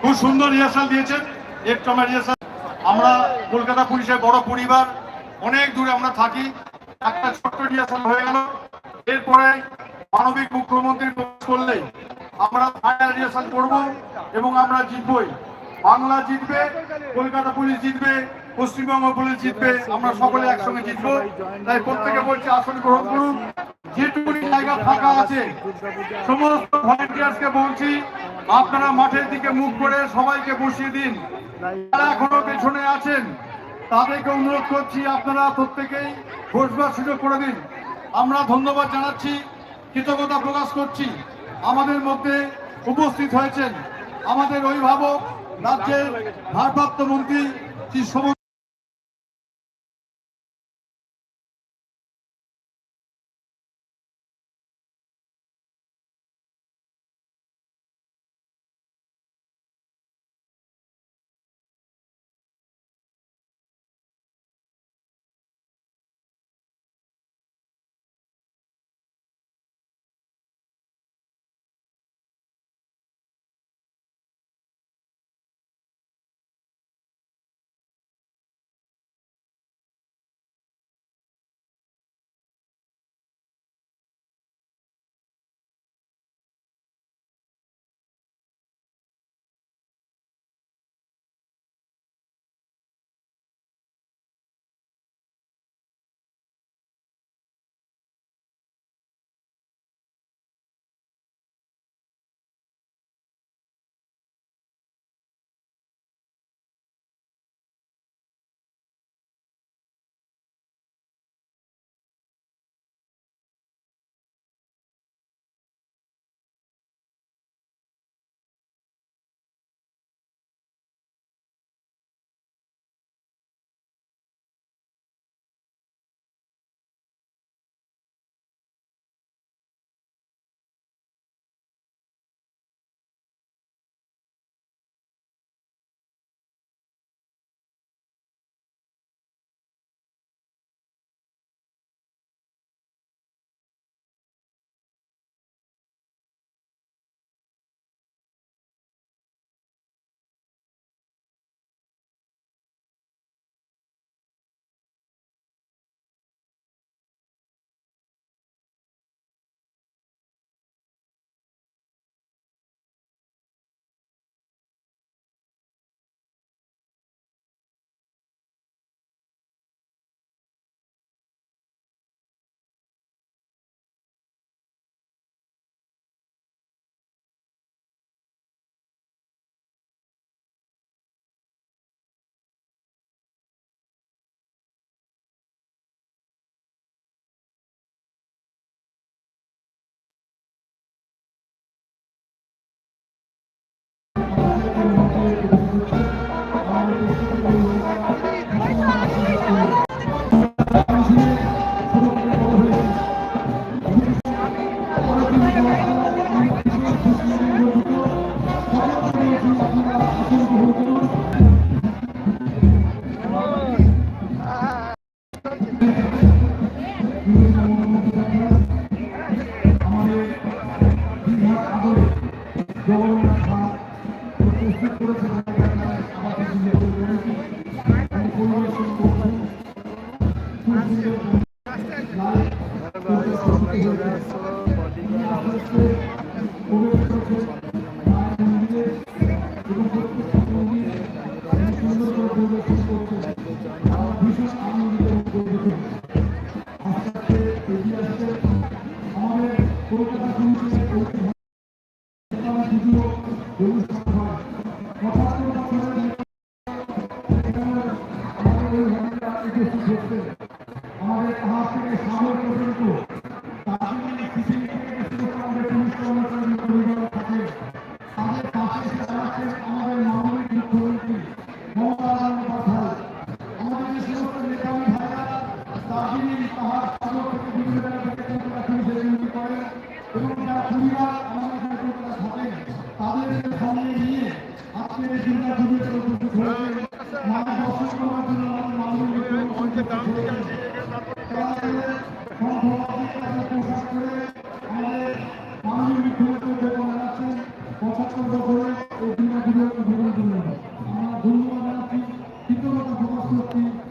খুব সুন্দর রিহার্সাল দিয়েছেন আমার রিহার্সাল আমরা কলকাতা পুলিশের বড় পরিবার, অনেক দূরে আমরা থাকি। একটা ছোট্ট রিহার্সাল হয়ে গেল। এরপরে মানবিক মুখ্যমন্ত্রী করলেই আমরা ফাইনাল রিহার্সাল করব এবং আমরা জিতবই। বাংলা জিতবে কলকাতা পুলিশ জিতবে, পশ্চিমবঙ্গ পুলিশ জিতবে, আমরা সকলে একসঙ্গে জিতবো। তাই প্রত্যেকে বলছি, আসন গ্রহণ করুন। যেটুকুনি জায়গা ফাঁকা আছে, সমস্ত ভলেন্টিয়ার্সকে বলছি, আপনারা মাঠের দিকে মুখ করে সবাইকে বসিয়ে দিন। যারা এখনও পেছনে আছেন, তাদেরকে অনুরোধ করছি, আপনারা প্রত্যেকেই বসবার সুযোগ করে দিন। আমরা ধন্যবাদ জানাচ্ছি, কৃতজ্ঞতা প্রকাশ করছি। আমাদের মধ্যে উপস্থিত হয়েছেন আমাদের অভিভাবক রাজ্যের ভারপ্রাপ্ত মন্ত্রী শ্রী শোভন আমাদের পরিবার আমাদের পরিবার থাকেন তাদেরকে সামনে নিয়ে আজকের এই দুর্গা পুজোতে উপস্থিত হয়েছে ধন্যবাদ জানাচ্ছি। কৃতজ্ঞতা